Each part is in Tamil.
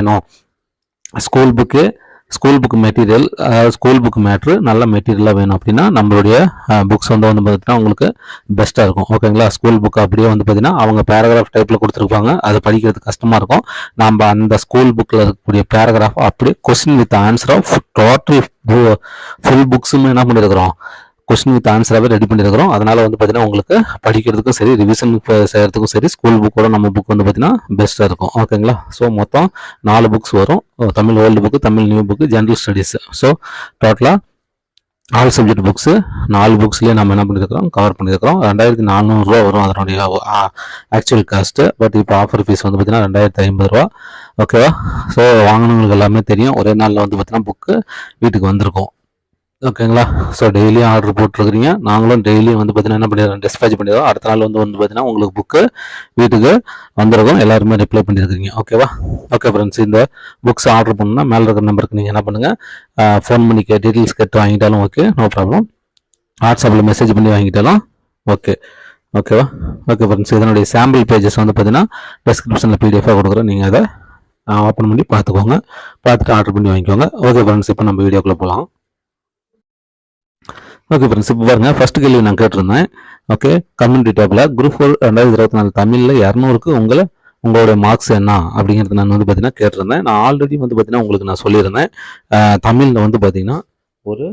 வேணும் school book school book material அதாவது ஸ்கூல் புக் மேட்ரு நல்ல மெட்டீரியலாக வேணும் அப்படின்னா நம்மளுடைய புக்ஸ் வந்து வந்து பார்த்தீங்கன்னா உங்களுக்கு பெஸ்ட்டாக இருக்கும். ஓகேங்களா ஸ்கூல் புக் அப்படியே வந்து பார்த்தீங்கன்னா அவங்க பேராகிராஃப் டைப்பில் கொடுத்துருப்பாங்க. அது படிக்கிறது கஷ்டமாக இருக்கும். நம்ம அந்த ஸ்கூல் புக்கில் இருக்கக்கூடிய பேராகிராஃப் அப்படியே question with answer of total full புக்ஸுமே என்ன பண்ணியிருக்கிறோம் கொஸ்டின் வித் ஆன்சராகவே ரெடி பண்ணியிருக்கிறோம் அதனால் வந்து பார்த்தீங்கன்னா உங்களுக்கு படிக்கிறதுக்கும் சரி ரிவிஷன் செய்கிறதுக்கும் சரி ஸ்கூல் புக்கோட நம்ம புக் வந்து பார்த்தீங்கன்னா பெஸ்ட்டாக இருக்கும். ஓகேங்களா ஸோ மொத்தம் நாலு புக்ஸ் வரும். Tamil old book Tamil new book general studies so டோட்டலாக ஆல் சப்ஜெக்ட் புக்ஸு நாலு புக்ஸ்லேயே நம்ம என்ன பண்ணியிருக்கிறோம் கவர் பண்ணியிருக்கிறோம் ரெண்டாயிரத்தி நானூறுரூவா வரும் அதனுடைய ஆக்சுவல் காஸ்ட்டு பட் இப்போ ஆஃபர் ஃபீஸ் வந்து பார்த்தீங்கன்னா ரெண்டாயிரத்தி ஐம்பது ரூபா. ஓகேவா ஸோ வாங்கினவங்களுக்கு எல்லாமே தெரியும். ஒரே நாளில் வந்து பார்த்திங்கன்னா புக்கு வீட்டுக்கு வந்திருக்கும். ஓகேங்களா ஸோ டெய்லியும் ஆர்டர் போட்டிருக்கிறீங்க. நாங்களும் டெய்லியும் வந்து பார்த்தீங்கன்னா என்ன பண்ணிடுறோம்? டிஸ்பேச் பண்ணிடுறோம். அடுத்த நாள் வந்து வந்து பார்த்தீங்கன்னா உங்களுக்கு புக்கு வீட்டுக்கு வந்திருக்கும். எல்லாருமே ரிப்ளை பண்ணியிருக்கிறீங்க ஓகேவா ஓகே ஃப்ரெண்ட்ஸ் இந்த புக்ஸ் ஆர்டர் பண்ணணும்னா மேலே இருக்கிற நம்பருக்கு நீங்கள் என்ன பண்ணுங்கள் ஃபோன் பண்ணி கே டீட்டெயில்ஸ் கேட்டு வாங்கிட்டாலும் ஓகே நோ ப்ராப்ளம் வாட்ஸ்அப்பில் மெசேஜ் பண்ணி வாங்கிட்டாலும் ஓகே ஓகேவா ஓகே ஃப்ரெண்ட்ஸ் இதனுடைய சாம்பிள் பேஜஸ் வந்து பார்த்தீங்கன்னா டெஸ்கிரிப்ஷனில் பிடிஎஃபாக கொடுக்குறோம். நீங்கள் அதை ஓப்பன் பண்ணி பார்த்துக்கோங்க. பார்த்துட்டு ஆர்டர் பண்ணி வாங்கிக்கோங்க. ஓகே ஃப்ரெண்ட்ஸ் இப்போ நம்ம வீடியோக்குள்ளே போகலாம் ஓகே ஃப்ரெண்ட்ஸ் இப்போ பாருங்க ஃபர்ஸ்ட் கேள்வி நான் கேட்டிருந்தேன். ஓகே கம்யூனிட்டி டேப்பில் குரூப் ஃபோர் ரெண்டாயிரத்தி இருபத்தி நாலு தமிழில் இரநூறுக்கு உங்களை உங்களோட மார்க்ஸ் என்ன அப்படிங்கிறது நான் வந்து பார்த்தீங்கன்னா கேட்டிருந்தேன். நான் ஆல்ரெடி வந்து பார்த்தீங்கன்னா உங்களுக்கு நான் சொல்லியிருந்தேன். தமிழில் வந்து பார்த்தீங்கன்னா ஒரு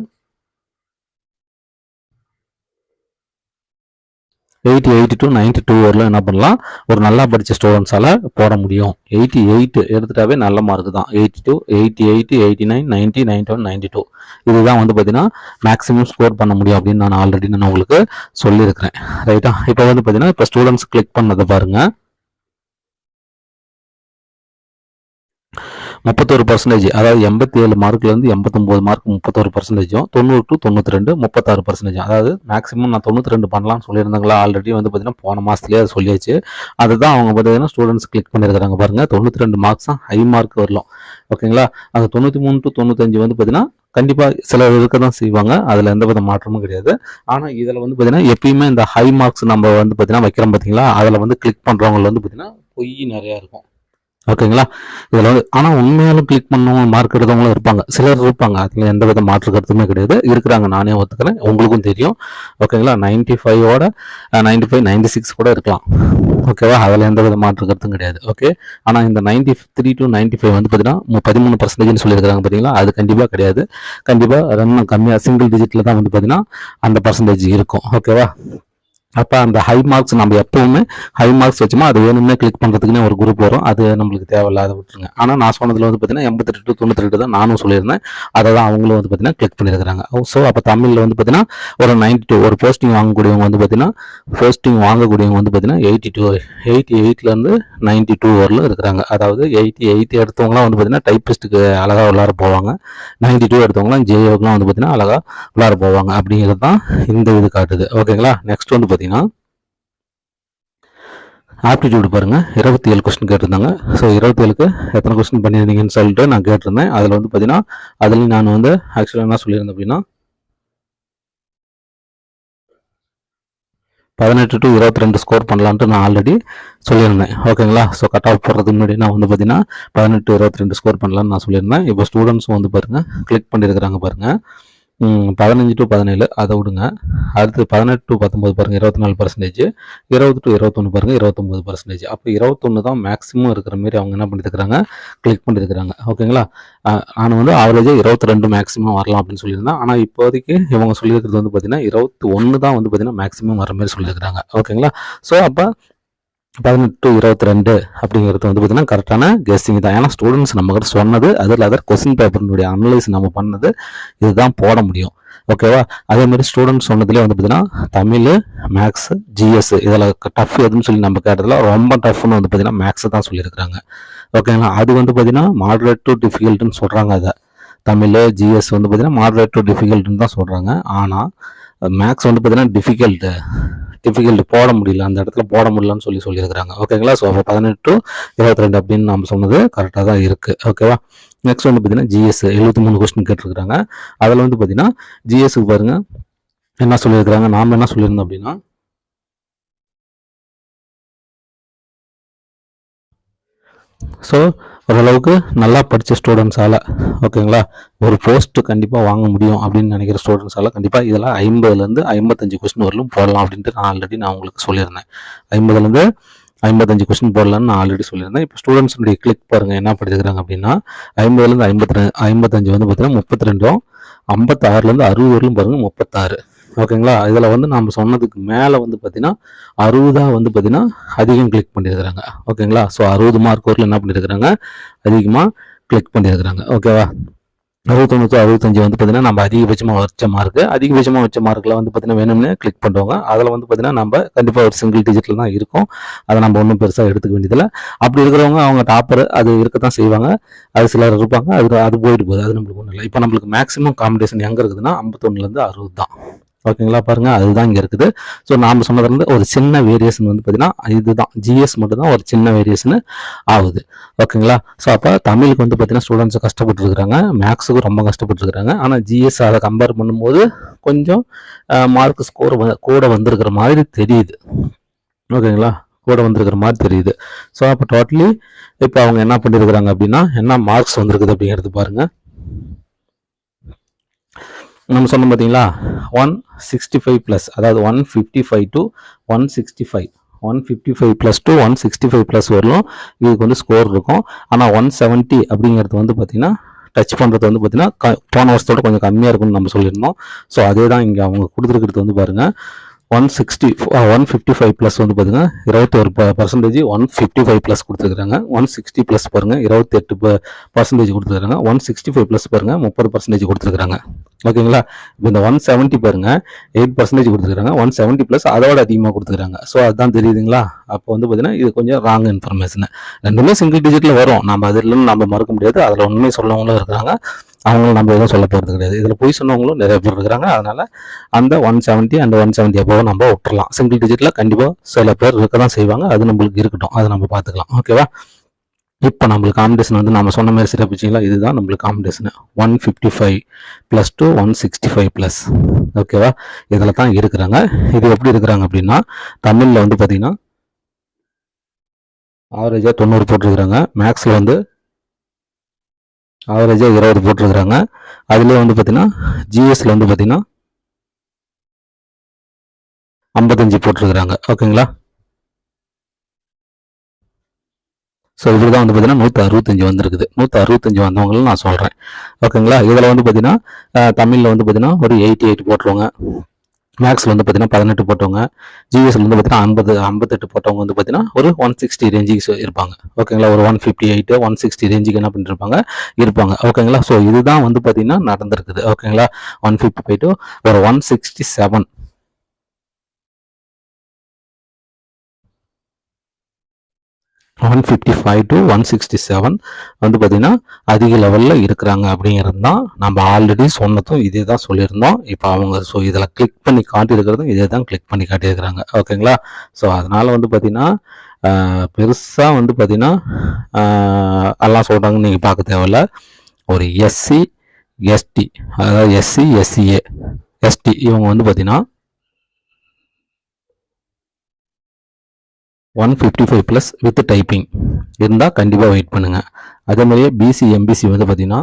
eighty eighty to ninety two வரலாம் என்ன பண்ணலாம்? ஒரு நல்லா படித்த ஸ்டூடெண்ட்ஸால் போட முடியும். எயிட்டி எயிட் எடுத்துட்டாவே நல்ல மார்க் தான். Eighty two eighty eighty eighty nine ninety ninety one ninety two இதுதான் வந்து பார்த்தீங்கன்னா மேக்ஸிமம் ஸ்கோர் பண்ண முடியும் அப்படின்னு நான் ஆல்ரெடி நான் உங்களுக்கு சொல்லியிருக்கிறேன். ரைட்டா இப்போ வந்து பார்த்தீங்கன்னா இப்போ ஸ்டூடெண்ட்ஸ் கிளிக் பண்ணதை பாருங்கள் முப்பத்தொரு பர்சன்டேஜ் அதாவது எண்பத்தி ஏழு மார்க்லேருந்து எண்பத்தொம்போது மார்க் முப்பத்தொரு பர்சன்டேஜும் தொண்ணூறு டு தொண்ணூற்றி ரெண்டு முப்பத்தாறு பர்சன்டேஜ் அதாவது மேக்ஸிமம் நான் தொண்ணூற்றி ரெண்டு பண்ணலாம்னு சொல்லியிருந்தாங்களா? ஆல்ரெடி வந்து பார்த்தீங்கன்னா போன மாதத்துலேயே அது சொல்லியாச்சு. அதுதான் அவங்க பார்த்தீங்கன்னா ஸ்டூடெண்ட்ஸ் கிளிக் பண்ணியிருக்கிறாங்க பாருங்கள் தொண்ணூற்றி ரெண்டு மார்க்ஸ் தான் ஹை மார்க் வரலாம். ஓகேங்களா? அந்த தொண்ணூற்றி மூணு டு தொண்ணூத்தஞ்சு வந்து பார்த்தீங்கன்னா கண்டிப்பாக சிலர் இருக்க தான் செய்வாங்க. அதில் எந்த வித மாற்றமும் கிடையாது. ஆனால் இதில் வந்து பார்த்தீங்கன்னா எப்பயுமே இந்த ஹை மார்க்ஸ் நம்ம வந்து பார்த்தீங்கன்னா வைக்கிறோம் பார்த்தீங்களா அதில் வந்து கிளிக் பண்ணுறவங்க வந்து பார்த்தீங்கன்னா பொய் நிறையா இருக்கும். ஓகேங்களா? இதில் வந்து ஆனால் உண்மையாலும் கிளிக் பண்ணவங்க மார்க் எடுத்தவங்களும் இருப்பாங்க. சிலர் இருப்பாங்க. அதில் எந்த வித மாற்று கருத்துமே கிடையாது. இருக்கிறாங்க நானே ஒத்துக்கிறேன். உங்களுக்கும் தெரியும். ஓகேங்களா? நைன்டி ஃபைவோட நைன்டி ஃபைவ் நைன்டி சிக்ஸ் கூட இருக்கலாம். ஓகேவா? அதில் எந்த வித மாற்று கருத்தும் கிடையாது. ஓகே? ஆனால் இந்த ninety three to ninety five வந்து பார்த்தீங்கன்னா பதிமூணு பர்சன்டேஜ்னு சொல்லியிருக்காங்க பார்த்தீங்களா அது கண்டிப்பாக கிடையாது. கண்டிப்பாக ரொம்ப கம்மியாக சிங்கிள் டிஜிட்டில் தான் வந்து பார்த்தீங்கன்னா அந்த பர்சன்டேஜ் இருக்கும். ஓகேவா? அப்போ அந்த ஹை மார்க்ஸ் நம்ம எப்பவுமே ஹை மார்க்ஸ் வச்சோமா அது வேணும்னே கிளிக் பண்ணுறதுக்குன்னே ஒரு குரூப் வரும். அது நம்மளுக்கு தேவையில்லாத விட்டுருங்க. ஆனால் நான் சொன்னதில் வந்து பார்த்தீங்கன்னா எண்பத்தெட்டு டு தான் நானும் சொல்லியிருந்தேன். அதை தான் அவங்களும் வந்து பார்த்தீங்கன்னா கிளிக் பண்ணியிருக்கிறாங்க. ஸோ அப்போ தமிழில் வந்து பார்த்தீங்கன்னா ஒரு நைன்டி டூ ஒரு போஸ்டிங் வாங்கக்கூடியவங்க வந்து பார்த்தீங்கன்னா போஸ்டிங் வாங்கக்கூடியவங்க வந்து பார்த்தீங்கன்னா எயிட்டி டூ எயிட்டி எயிட்லேருந்து நைன்டி டூ வரலும் இருக்கிறாங்க. அதாவது எயிட்டி எயிட்டி எடுத்தவங்களாம் வந்து பார்த்தீங்கன்னா டைப்பிஸ்ட்டுக்கு அழகாக உள்ளார போவாங்க. நைன்டி டூ எடுத்தவங்களாம் ஜேஓக்கெலாம் வந்து பார்த்தீங்கன்னா அழகாக உள்ளார போவாங்க. அப்படிங்கிறது தான் இந்த இது காட்டுது. ஓகேங்களா? நெக்ஸ்ட் வந்து பார்த்தீங்கன்னா ஆப்டிடியூடு பாருங்கள் இருபத்தி ஏழு கொஸ்டின் கேட்டிருந்தாங்க. ஸோ இருபத்தி ஏழுக்கு எத்தனை கொஸ்டின் பண்ணியிருந்தீங்கன்னு சொல்லிட்டு நான் கேட்டிருந்தேன். அதில் வந்து பார்த்தீங்கன்னா அதுலேயும் நான் வந்து ஆக்சுவலாக என்ன சொல்லியிருந்தேன் அப்படின்னா பதினெட்டு டு இருபத்தி ரெண்டு ஸ்கோர் பண்ணலான்ட்டு நான் ஆல்ரெடி சொல்லியிருந்தேன். ஓகேங்களா ஸோ கட் ஆஃப் போடுறதுக்கு முன்னாடி நான் வந்து பார்த்தீங்கன்னா பதினெட்டு இருபத்தி ரெண்டு ஸ்கோர் பண்ணலான்னு நான் சொல்லியிருந்தேன். இப்போ ஸ்டூடெண்ட்ஸும் வந்து பாருங்கள் கிளிக் பண்ணியிருக்கிறாங்க பாருங்கள் பதினஞ்சு டு பதினேழு அதை விடுங்க. அடுத்து பதினெட்டு டு பத்தொம்பது பாருங்கள் இருபத்தி நாலு பர்சன்டேஜ் இருபது டு இருபத்தொன்று பாருங்கள் இருபத்தொம்பது பர்சன்டேஜ் அப்போ இருபத்தொன்று தான் மேக்ஸிமம் இருக்கிற மாதிரி அவங்க என்ன பண்ணியிருக்கிறாங்க கிளிக் பண்ணியிருக்கிறாங்க ஓகேங்களா? நான் வந்து ஆவரேஜாக இருபத்தி ரெண்டு மேக்ஸிமம் வரலாம் அப்படின்னு சொல்லியிருந்தேன். ஆனால் இப்போதைக்கு இவங்க சொல்லியிருக்கிறது வந்து பார்த்தீங்கன்னா இருபத்தி ஒன்று தான் வந்து பார்த்தீங்கன்னா மேக்ஸிமம் வர மாதிரி சொல்லியிருக்கிறாங்க. ஓகேங்களா? ஸோ அப்போ பதினெட்டு டு இருபத்தி ரெண்டு அப்படிங்கிறது வந்து பார்த்தீங்கன்னா கரெக்டான கெஸ்டிங் தான். ஏன்னா ஸ்டூடெண்ட்ஸ் நம்மக்கிட்ட சொன்னது அதில் அதர் கொஸ்டின் பேப்பர்னுடைய அனலைஸ் நம்ம பண்ணது இதுதான் போட முடியும். ஓகேவா அதே மாதிரி ஸ்டூடெண்ட்ஸ் சொன்னதுலேயே வந்து பார்த்தீங்கன்னா தமிழ் மேக்ஸ் ஜிஎஸ் இதில் டஃப் எதுன்னு சொல்லி நம்ம கேட்டதில் ரொம்ப டஃப்னு வந்து பார்த்தீங்கன்னா மேக்ஸ் தான் சொல்லியிருக்கிறாங்க. ஓகேங்களா அது வந்து பார்த்தீங்கன்னா மாடரேட் டு டிஃபிகல்ட்டுன்னு சொல்கிறாங்க அதை. தமிழ் ஜிஎஸ் வந்து பார்த்தீங்கன்னா மாடரேட் டு டிஃபிகல்ட்டுன்னு தான் சொல்கிறாங்க ஆனால் மேக்ஸ் வந்து பார்த்தீங்கன்னா டிஃபிகல்ட்டு டிஃபிகல்ட் போட முடியல. அந்த இடத்துல போட முடியலன்னு சொல்லி சொல்லியிருக்கிறாங்க. ஓகேங்களா ஸோ அப்போ பதினெட்டு டு இருபத்தி ரெண்டு அப்படின்னு நம்ம சொன்னது கரெக்டாக தான் இருக்குது ஓகேவா நெக்ஸ்ட் வந்து பார்த்தீங்கன்னா ஜிஎஸ் எழுபத்தி மூணு கொஸ்டின் கேட்டிருக்கிறாங்க. அதில் வந்து பார்த்தீங்கன்னா ஜிஎஸ்க்கு பாருங்கள் என்ன சொல்லியிருக்கிறாங்க? நாம் என்ன சொல்லியிருந்தோம் அப்படின்னா ஸோ ஓரளவுக்கு நல்லா படித்த ஸ்டூடெண்ட்ஸால் ஓகேங்களா ஒரு போஸ்ட்டு கண்டிப்பாக வாங்க முடியும் அப்படின்னு நினைக்கிற ஸ்டூடெண்ட்ஸால் கண்டிப்பாக இதெல்லாம் ஐம்பதுலேருந்து ஐம்பத்தஞ்சு கொஸ்டின் வரலும் போடலாம் அப்படின்ட்டு நான் ஆல்ரெடி நான் உங்களுக்கு சொல்லியிருந்தேன். ஐம்பதுலேருந்து ஐம்பத்தஞ்சு கொஸ்டின் போடலான்னு நான் ஆல்ரெடி சொல்லியிருந்தேன். இப்போ ஸ்டூடெண்ட்ஸுடைய கிளிக் பாருங்கள் என்ன படிச்சுக்கிறாங்க அப்படின்னா ஐம்பதுலேருந்து ஐம்பத்தி ரெண்டு ஐம்பத்தஞ்சு வந்து பார்த்தீங்கன்னா முப்பத்தி ரெண்டும் ஐம்பத்தாறுலேருந்து அறுபது வரலும் பாருங்கள் முப்பத்தாறு. ஓகேங்களா? இதில் வந்து நம்ம சொன்னதுக்கு மேலே வந்து பார்த்தீங்கன்னா அறுபதாக வந்து பார்த்தீங்கன்னா அதிகம் கிளிக் பண்ணியிருக்கிறாங்க ஓகேங்களா? ஸோ அறுபது மார்க் வரல என்ன பண்ணியிருக்கிறாங்க அதிகமாக கிளிக் பண்ணியிருக்கிறாங்க ஓகேவா அறுபத்தொன்று அறுபத்தஞ்சு வந்து பார்த்தீங்கன்னா நம்ம அதிகபட்சமாக வச்ச மார்க்கு அதிகபட்சமாக வச்ச மார்க்கில் வந்து பார்த்தீங்கன்னா வேணும்னு கிளிக் பண்ணுவாங்க. அதில் வந்து பார்த்தீங்கன்னா நம்ம கண்டிப்பாக ஒரு சிங்கிள் டிஜிட்டில் தான் இருக்கும். அதை நம்ம ஒன்றும் பெருசாக எடுத்துக்க வேண்டியதில்லை. அப்படி இருக்கிறவங்க அவங்க டாப்பர் அது இருக்க தான் செய்வாங்க. அது சிலர் இருப்பாங்க. அது அது போயிட்டு போகுது. அது நம்மளுக்கு ஒன்றும் இல்லை. இப்போ நம்மளுக்கு மேக்ஸிமம் காம்படிஷன் எங்கே இருக்குதுன்னா ஐம்பத்தொன்னுலேருந்து அறுபது தான். ஓகேங்களா? பாருங்கள் அதுதான் இங்கே இருக்குது. ஸோ நாம் சொன்னதுலேருந்து ஒரு சின்ன வேரியேஷன் வந்து பார்த்தீங்கன்னா இதுதான். ஜிஎஸ் மட்டும்தான் ஒரு சின்ன வேரியேஷனு ஆகுது. ஓகேங்களா? ஸோ அப்போ தமிழுக்கு வந்து பார்த்தீங்கன்னா ஸ்டூடெண்ட்ஸ் கஷ்டப்பட்டுருக்குறாங்க. மேக்ஸுக்கும் ரொம்ப கஷ்டப்பட்டுருக்குறாங்க. ஆனால் ஜிஎஸ் அதை கம்பேர் பண்ணும்போது கொஞ்சம் மார்க் ஸ்கோர் கூட வந்திருக்கிற மாதிரி தெரியுது. ஓகேங்களா? கூட வந்திருக்கிற மாதிரி தெரியுது. ஸோ அப்போ டோட்டலி இப்போ அவங்க என்ன பண்ணியிருக்கிறாங்க அப்படின்னா என்ன மார்க்ஸ் வந்திருக்குது அப்படிங்கிறது பாருங்கள் நம்ம சொன்னோம் பார்த்தீங்களா? ஒன் சிக்ஸ்டி ஃபைவ் ப்ளஸ் அதாவது one fifty five to one sixty five one fifty five plus to one sixty five plus வரலும் இதுக்கு வந்து ஸ்கோர் இருக்கும். ஆனால் ஒன் செவன்ட்டி அப்படிங்கிறது வந்து பார்த்தீங்கன்னா டச் பண்ணுறது வந்து பார்த்தீங்கன்னா போன வருஷத்தோட கொஞ்சம் கம்மியாக இருக்கும்னு நம்ம சொல்லியிருந்தோம். ஸோ அதே தான் இங்கே அவங்க கொடுத்துருக்கிறது வந்து பாருங்கள் one sixty one fifty five plus வந்து பாருங்க இருபத்தொரு percentage one fifty five plus கொடுத்துருக்காங்க. ஒன் சிக்ஸ்டி ப்ளஸ் பாருங்கள் இருபத்தெட்டு பர்சன்டேஜ் கொடுத்துருக்காங்க. ஒன் சிக்ஸ்டி ஃபைவ் ப்ளஸ் பாருங்கள் முப்பது பர்சன்டேஜ் கொடுத்துருக்காங்க. ஓகேங்களா? இப்போ இந்த ஒன் செவன்ட்டி பாருங்க எயிட் பர்சன்டேஜ் கொடுத்துருக்காங்க. ஒன் செவன்ட்டி ப்ளஸ் அதோட அதிகமாக கொடுத்துருக்காங்க. ஸோ அதுதான் தெரியுதுங்களா? அப்போ வந்து பார்த்தீங்கன்னா இது கொஞ்சம் ராங் இன்ஃபர்மேஷன் ரெண்டுமே சிங்கிள் டிஜிட்டில் வரும். நம்ம அதில் நம்ம மறக்க முடியாது. அதில் உண்மை சொல்லவங்களும் இருக்கிறாங்க அவங்களும் நம்ம எதுவும் சொல்ல போகிறது கிடையாது. இதில் பொய் சொன்னவங்களும் நிறைய பேர் இருக்கிறாங்க. அதனால் அந்த ஒன் செவன்ட்டி அந்த ஒன் செவன்ட்டி அப்போ நம்ம விட்டுறலாம். சிங்கிள் டிஜிட்டில் கண்டிப்பாக சில பேர் இருக்க தான் செய்வாங்க. அது நம்மளுக்கு இருக்கட்டும். அதை நம்ம பார்த்துக்கலாம். ஓகேவா இப்போ நம்மளுக்கு காம்படிஷன் வந்து நம்ம சொன்ன மாதிரி சிறப்பிச்சிங்களா இதுதான் நம்மளுக்கு competition one fifty five plus to one sixty five plus ஓகேவா இதில் தான் இருக்கிறாங்க. இது எப்படி இருக்கிறாங்க அப்படின்னா தமிழில் வந்து பார்த்தீங்கன்னா ஆவரேஜாக தொண்ணூறு போட்டிருக்கிறாங்க. மேக்ஸில் வந்து ஆவரேஜாக இருபது போட்டிருக்கிறாங்க. அதுலேயே வந்து பார்த்தீங்கன்னா ஜிஎஸ்ல வந்து பார்த்தீங்கன்னா ஐம்பத்தஞ்சு போட்டிருக்கிறாங்க. ஓகேங்களா? ஸோ இப்படி தான் வந்து பார்த்தீங்கன்னா நூற்றி அறுபத்தஞ்சு வந்துருக்குது. நூற்றி அறுபத்தஞ்சு வந்தவங்களும் நான் சொல்கிறேன் ஓகேங்களா? இதில் வந்து பார்த்தீங்கன்னா தமிழில் வந்து பார்த்தீங்கன்னா ஒரு எயிட்டி எயிட் போட்டுருவாங்க. மேக்ஸில் வந்து பார்த்தீங்கன்னா பதினெட்டு போட்டவங்க ஜிஎஸ்ல வந்து பார்த்தீங்கன்னா ஐம்பது ஐம்பத்தெட்டு போட்டவங்க வந்து பார்த்தீங்கன்னா ஒரு ஒன் சிக்ஸ்டி ரேஞ்சுக்கு இருப்பாங்க. ஓகேங்களா ஒரு one fifty eight one sixty ரேஞ்சுக்கு என்ன பண்ணிருப்பாங்க இருப்பாங்க? ஓகேங்களா ஸோ இதுதான் வந்து பார்த்தீங்கன்னா நடந்திருக்குது. ஓகேங்களா ஒன் ஃபிஃப்டி போயிட்டு ஒரு one sixty seven one fifty five to one sixty seven வந்து பார்த்திங்கன்னா அதிக லெவலில் இருக்கிறாங்க அப்படிங்கிறது தான் நம்ம ஆல்ரெடி சொன்னதும் இதே தான் சொல்லியிருந்தோம். இப்போ அவங்க ஸோ இதில் கிளிக் பண்ணி காட்டியிருக்கிறதும் இதே தான் கிளிக் பண்ணி காட்டியிருக்கிறாங்க. ஓகேங்களா ஸோ அதனால் வந்து பார்த்திங்கன்னா பெருசாக வந்து பார்த்திங்கன்னா எல்லாம் சொல்கிறாங்கன்னு நீங்கள் பார்க்க தேவையில்ல. ஒரு எஸ்சி எஸ்டி அதாவது எஸ்சி எஸ்சிஏ எஸ்டி இவங்க வந்து பார்த்திங்கன்னா one fifty five plus with typing இருந்தால் கண்டிப்பாக வெயிட் பண்ணுங்கள் அதே மாதிரியே பிசி எம்பிசி வந்து பார்த்தீங்கன்னா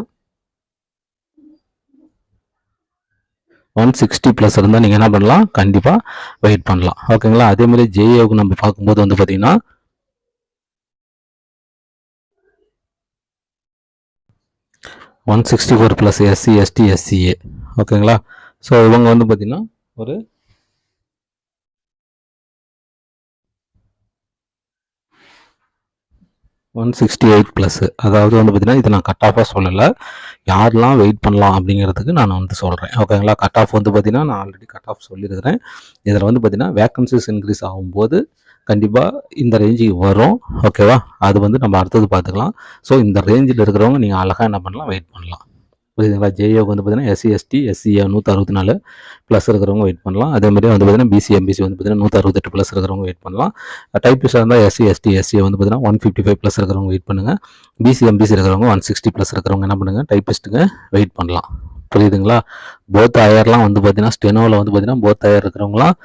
ஒன் சிக்ஸ்டி ப்ளஸ் இருந்தால் நீங்கள் என்ன பண்ணலாம்? கண்டிப்பாக வெயிட் பண்ணலாம். ஓகேங்களா அதே மாதிரி ஜேஏவுக்கு நம்ம பார்க்கும்போது வந்து பார்த்தீங்கன்னா one sixty four plus SC ST SCA ஓகேங்களா ஸோ இவங்க வந்து பார்த்தீங்கன்னா ஒரு ஒன் சிக்ஸ்டி எயிட் ப்ளஸ்ஸு அதாவது வந்து பார்த்தீங்கன்னா இது நான் கட் ஆஃபாக சொல்லலை. யாரெல்லாம் வெயிட் பண்ணலாம் அப்படிங்கிறதுக்கு நான் வந்து சொல்கிறேன் ஓகேங்களா கட் ஆஃப் வந்து பார்த்திங்கன்னா நான் ஆல்ரெடி கட் ஆஃப் சொல்லியிருக்கிறேன். இதில் வந்து பார்த்திங்கன்னா வேக்கன்சிஸ் இன்க்ரீஸ் ஆகும்போது கண்டிப்பாக இந்த ரேஞ்சுக்கு வரும். ஓகேவா அது வந்து நம்ம அடுத்தது பார்த்துக்கலாம். ஸோ இந்த ரேஞ்சில் இருக்கிறவங்க நீங்கள் அழகாக என்ன பண்ணலாம்? வெயிட் பண்ணலாம். புரியுதுங்களா ஜேயோக்கு வந்து பார்த்தீங்கன்னா எஸ்சி எஸ்டி எஸ்சிஏ நூற்றி அறுபத்தி நாலு ப்ளஸ் இருக்கிறவங்க வெயிட் பண்ணலாம். அதே மாதிரி வந்து பார்த்தீங்கன்னா பிசி எம்பிசி வந்து பார்த்தீங்கன்னா நூற்றி அறுபத்தெட்டு ப்ளஸ் இருக்கிறவங்க வெயிட் பண்ணலாம். டைப்பிஸ்டாக இருந்தால் எஸ்சி எஸ்டி எஸ்சிஏ வந்து பார்த்தீங்கன்னா ஒன் ஃபிஃப்டி ஃபைவ் ப்ளஸ் இருக்கிறவங்க வெயிட் பண்ணுங்கள் பிசி எம்பிசி இருக்கிறவங்க ஒன் சிக்ஸ்டி ப்ளஸ் இருக்கிறவங்க என்ன பண்ணுங்கள் டைப்பிஸ்ட்டுக்கு வெயிட் பண்ணலாம். புரியுதுங்களா? போத் ஆயர்லாம் வந்து பார்த்தீங்கன்னா ஸ்டெனோவில் வந்து பார்த்தீங்கன்னா போத் ஆயர் இருக்கிறவங்களாம்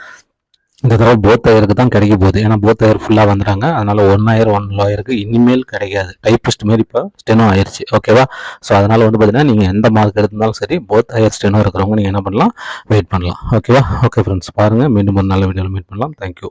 இந்த தடவை போத் ஹையருக்கு தான் கிடைக்க போகுது. ஏன்னா போத் ஹையர் ஃபுல்லாக வந்துட்டாங்க. அதனால் ஒன் ஹையர் ஒன் லாயருக்கு இனிமேல் கிடைக்காது. டைப்பிஸ்ட் மாரி இப்போ ஸ்டெனோ ஆயிடுச்சு ஓகேவா ஸோ அதனால் வந்து பார்த்தீங்கன்னா நீங்கள் எந்த மார்க் எடுத்திருந்தாலும் சரி போத் ஹையர் ஸ்டெனோ இருக்கிறவங்க நீங்கள் என்ன பண்ணலாம்? வெயிட் பண்ணலாம். ஓகேவா ஓகே ஃப்ரெண்ட்ஸ் பாருங்கள் மீண்டும் ஒரு நல்ல வீடியோவில் மீட் பண்ணலாம். தேங்க்யூ